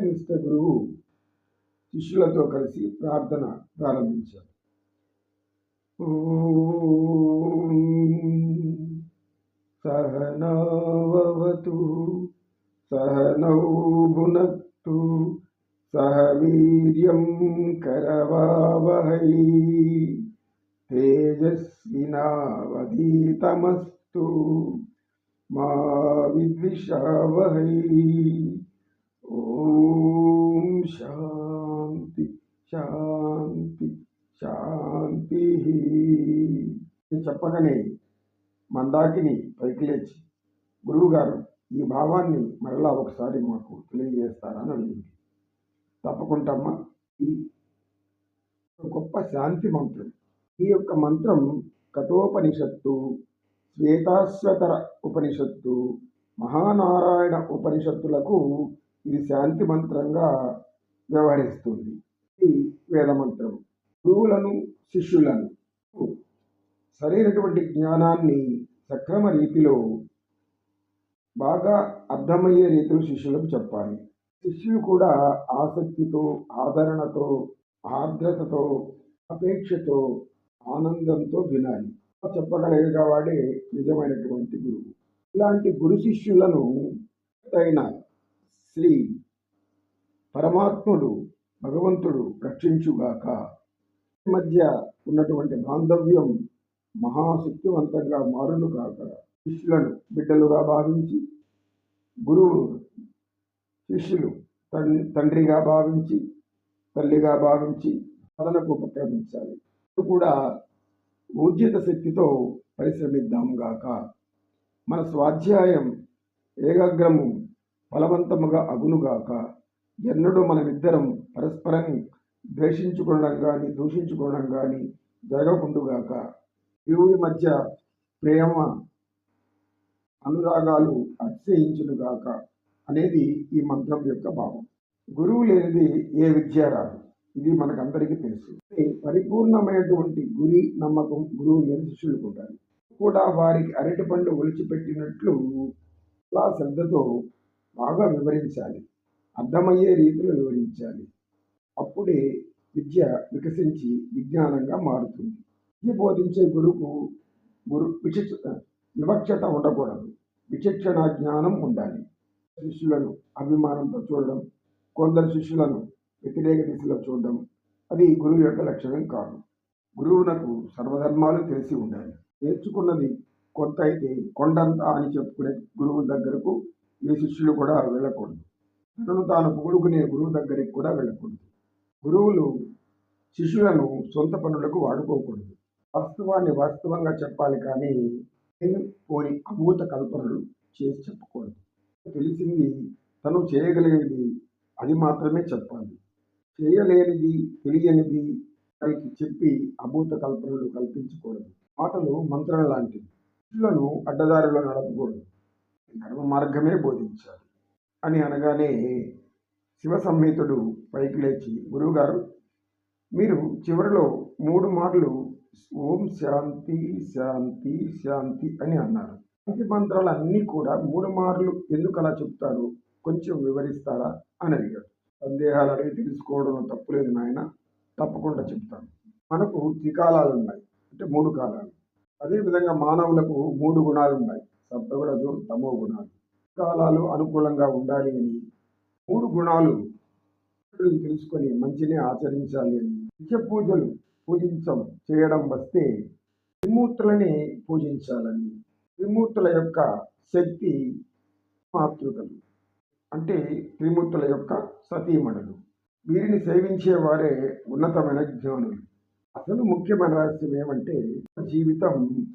నిష్ట గురువు శిష్యులతో కలిసి ప్రార్థన ప్రారంభించారు సహనవతు సహనౌనక్తు సహ వీర్యం కరవావహై తేజస్వినావధీతమస్తు మా విద్విషావహై ఓం శాంతి శాంతి శాంతి. చెప్పగానే మందాకిని పైకి లేచి గురువుగారు ఈ భావాన్ని మరలా ఒకసారి మాకు తెలియజేస్తారని అడిగింది. తప్పకుంటమ్మా. ఈ గొప్ప శాంతి మంత్రం ఈ యొక్క మంత్రం కఠోపనిషత్తు శ్వేతాశ్వతర ఉపనిషత్తు మహానారాయణ ఉపనిషత్తులకు ఇది శాంతి మంత్రంగా వ్యవహరిస్తుంది. ఇది వేదమంత్రం గురువులను శిష్యులను సరైనటువంటి జ్ఞానాన్ని సక్రమ రీతిలో బాగా అర్థమయ్యే రీతిలో శిష్యులకు చెప్పాలి. శిష్యులు కూడా ఆసక్తితో ఆదరణతో ఆర్ద్రతతో అపేక్షతో ఆనందంతో వినాలి. చెప్పగలిగే వాడే నిజమైనటువంటి గురువు. ఇలాంటి గురు శిష్యులను అయిన శ్రీ పరమాత్ముడు భగవంతుడు రక్షించుగాక. మధ్య ఉన్నటువంటి బాంధవ్యం మహాశక్తివంతంగా మారును కాక శిష్యులను బిడ్డలుగా భావించి గురువు శిష్యులు తండ్రిగా భావించి తల్లిగా భావించి సాధనకు ఉపక్రమించాలి. కూడా ఊర్జిత శక్తితో పరిశ్రమిద్దాం గాక మన స్వాధ్యాయం ఏకాగ్రము ఫలవంతముగా అగునుగాక. ఎన్నడూ మనమిద్దరం పరస్పరం ద్వేషించుకోవడం కానీ దూషించుకోవడం కానీ జరగకుండుగాక. దేవుడి మధ్య ప్రేమ అనురాగాలు అతిశయించునుగాక అనేది ఈ మంత్రం యొక్క భావం. గురువు లేనిది ఏ విద్య రాదు. ఇది మనకందరికీ తెలుసు. పరిపూర్ణమైనటువంటి గురి నమ్మకం గురువు మీద శిష్యులకు ఉండాలి. కూడా వారికి అరటి పండు ఒలిచిపెట్టినట్లు చాలా శ్రద్ధతో బాగా వివరించాలి. అర్థమయ్యే రీతిలో వివరించాలి. అప్పుడే విద్య వికసించి విజ్ఞానంగా మారుతుంది. విద్య బోధించే గురువుకు గురు విచక్ష వివక్షత ఉండకూడదు. విచక్షణ జ్ఞానం ఉండాలి. శిష్యులను అభిమానంతో చూడడం కొందరు శిష్యులను వ్యతిరేక దిశలో చూడడం అది గురువు యొక్క లక్షణం కాదు. గురువునకు సర్వధర్మాలు తెలిసి ఉండాలి. నేర్చుకున్నది కొంత అయితే కొండంత అని చెప్పుకునే గురువు దగ్గరకు ఏ శిష్యులు కూడా వెళ్ళకూడదు. తనను తాను పొగుడుకునే గురువు దగ్గరికి కూడా వెళ్ళకూడదు. గురువులు శిష్యులను సొంత పనులకు వాడుకోకూడదు. వాస్తవాన్ని వాస్తవంగా చెప్పాలి కానీ పోని అభూత కల్పనలు చేసి చెప్పకూడదు. తెలిసింది తను చేయగలిగేది అది మాత్రమే చెప్పాలి. చేయలేనిది తెలియనిది వారికి చెప్పి అభూత కల్పనలు కల్పించకూడదు. మాటలు మంత్రం లాంటివి. శిష్యులను అడ్డదారిలో నడపకూడదు. ధర్మ మార్గమే బోధించాలి అని అనగానే శివ సంహితుడు పైకి లేచి గురువుగారు మీరు చివరిలో మూడు మార్లు ఓం శాంతి శాంతి శాంతి అని అన్నారు. శాంతి మంత్రాలన్నీ కూడా మూడు మార్లు ఎందుకు అలా చెప్తారు? కొంచెం వివరిస్తారా? అని అడిగాడు. సందేహాలు అడిగి తెలుసుకోవడం తప్పులేదు నాయన తప్పకుండా చెప్తాను. మనకు త్రికాలాలు ఉన్నాయి అంటే మూడు కాలాలు. అదేవిధంగా మానవులకు మూడు గుణాలు ఉన్నాయి సత్వగుణజు తమో గుణాలు. కాలాలు అనుకూలంగా ఉండాలి అని మూడు గుణాలు తెలుసుకొని మంచిని ఆచరించాలి అని నిత్య పూజలు పూజించం చేయడం వస్తే త్రిమూర్తులని పూజించాలని. త్రిమూర్తుల యొక్క శక్తి మాతృకలు. అంటే త్రిమూర్తుల యొక్క సతీమణులు. వీరిని సేవించే వారే ఉన్నతమైన జ్ఞానులు. అసలు ముఖ్యమైన రహస్యం ఏమంటే జీవితం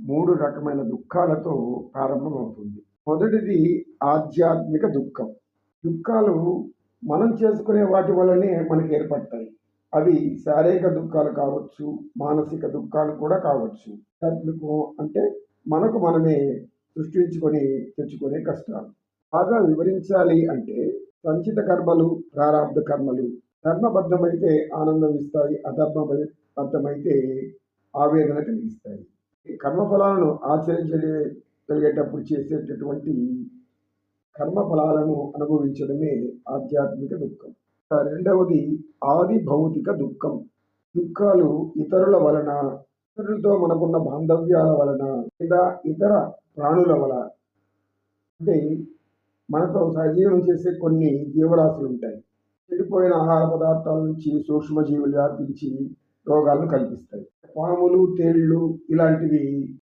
మూడు రకమైన దుఃఖాలతో ప్రారంభమవుతుంది. మొదటిది ఆధ్యాత్మిక దుఃఖం. దుఃఖాలు మనం చేసుకునే వాటి వల్లనే మనకు ఏర్పడతాయి. అవి శారీరక దుఃఖాలు కావచ్చు మానసిక దుఃఖాలు కూడా కావచ్చు. ఆధ్యాత్మికం అంటే మనకు మనమే సృష్టించుకొని తెచ్చుకునే కష్టాలు. బాగా వివరించాలి అంటే సంచిత కర్మలు ప్రారంభ కర్మలు. ధర్మబద్ధమైతే ఆనందం ఇస్తాయి అధర్మబద్ధమైతే ఆవేదన కలిగిస్తాయి. కర్మఫలాలను ఆచరించగలిగేటప్పుడు చేసేటటువంటి కర్మ ఫలాలను అనుభవించడమే ఆధ్యాత్మిక దుఃఖం. రెండవది ఆది భౌతిక దుఃఖం. దుఃఖాలు ఇతరుల వలన ఇతరులతో మనకున్న బాంధవ్యాల వలన లేదా ఇతర ప్రాణుల వలన. అంటే మనతో సహజీవనం చేసే కొన్ని జీవరాశులు ఉంటాయి. చెడిపోయిన ఆహార పదార్థాల నుంచి సూక్ష్మజీవులు వ్యాపించి రోగాలను కల్పిస్తాయి. పాములు తేళ్ళు ఇలాంటివి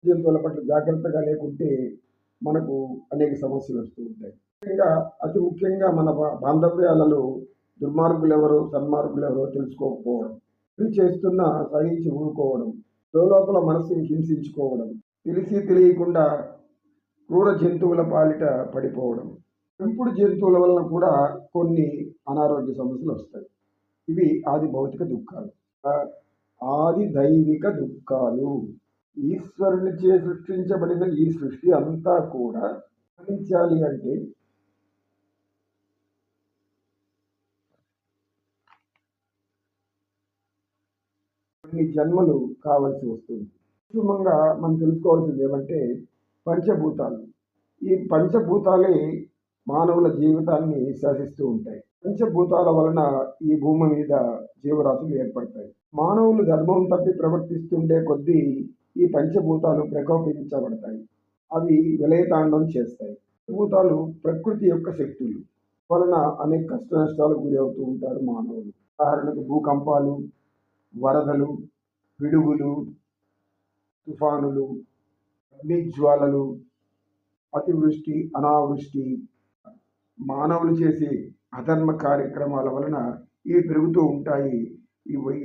జంతువుల పట్ల జాగ్రత్తగా లేకుంటే మనకు అనేక సమస్యలు వస్తూ ఉంటాయి. ముఖ్యంగా అతి ముఖ్యంగా మన బాంధవ్యాలలో దుర్మార్గులు ఎవరో సన్మార్గులు ఎవరో తెలుసుకోకపోవడం ఇది చేస్తున్న సహించి ఊరుకోవడం లోపల మనసుని హింసించుకోవడం తెలిసి తెలియకుండా క్రూర జంతువుల పాలిట పడిపోవడం పెంపుడు జంతువుల వలన కూడా కొన్ని అనారోగ్య సమస్యలు వస్తాయి. ఇవి ఆది భౌతిక దుఃఖాలు. ఆది దైవిక దుఃఖాలు. ఈశ్వరునిచే సృష్టించబడిన ఈ సృష్టి అంతా కూడా గమనించాలి అంటే కొన్ని జన్మలు కావలసి వస్తుంది. సూక్ష్మంగా మనం తెలుసుకోవాల్సింది ఏమంటే పంచభూతాలు. ఈ పంచభూతాలే మానవుల జీవితాన్ని శాసిస్తూ ఉంటాయి. పంచభూతాల వలన ఈ భూమి మీద జీవరాశులు ఏర్పడతాయి. మానవులు ధర్మం తప్పి ప్రవర్తిస్తుండే కొద్దీ ఈ పంచభూతాలు ప్రకోపించబడతాయి. అవి విలయతాండం చేస్తాయి. భూతాలు ప్రకృతి యొక్క శక్తులు వలన అనేక కష్ట నష్టాలు గురి అవుతూ ఉంటారు మానవులు. ఉదాహరణకు భూకంపాలు వరదలు పిడుగులు తుఫానులు అగ్నిజ్వాలలు అతివృష్టి అనావృష్టి మానవులు చేసే అధర్మ కార్యక్రమాల వలన ఇవి పెరుగుతూ ఉంటాయి. ఇవి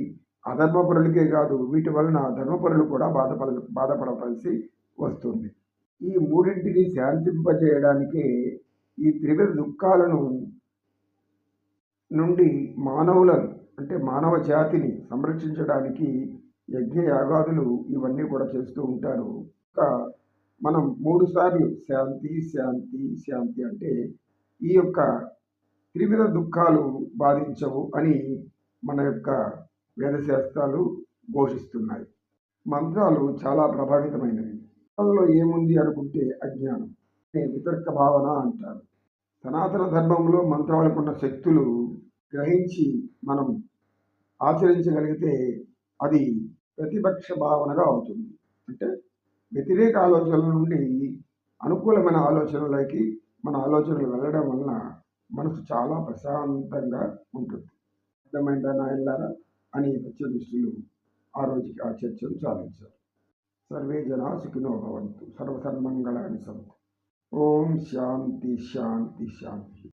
అధర్మపరులకే కాదు వీటి వలన ధర్మపరులు కూడా బాధపడ బాధపడవలసి వస్తుంది. ఈ మూడింటిని శాంతింపజేయడానికే ఈ త్రివిధ దుఃఖాలను నుండి మానవులను అంటే మానవ జాతిని సంరక్షించడానికి యజ్ఞ యాగాదులు ఇవన్నీ కూడా చేస్తూ ఉంటారు. ఇంకా మనం మూడు సార్లు శాంతి శాంతి శాంతి అంటే ఈ యొక్క త్రివిధ దుఃఖాలు బాధించవు అని మన యొక్క వేదశాస్త్రాలు ఘోషిస్తున్నాయి. మంత్రాలు చాలా ప్రభావితమైనవి. మంత్రాల్లో ఏముంది అనుకుంటే అజ్ఞానం అనే వితర్క భావన అంటారు. సనాతన ధర్మంలో మంత్రాలకున్న శక్తులు గ్రహించి మనం ఆచరించగలిగితే అది ప్రతిపక్ష భావనగా అవుతుంది. అంటే వ్యతిరేక ఆలోచనల నుండి అనుకూలమైన ఆలోచనలకి మన ఆలోచనలు వెళ్ళడం వలన మనసు చాలా ప్రశాంతంగా ఉంటుంది. అర్థమైందా నాయనలారా అని సత్యదృష్టిలు ఆ రోజుకి ఆ చర్చను చాలించారు. సర్వే జనా సుఖినో భవంతు. సర్వసన్మంగళాన్ని సంతు ఓం శాంతి శాంతి శాంతి.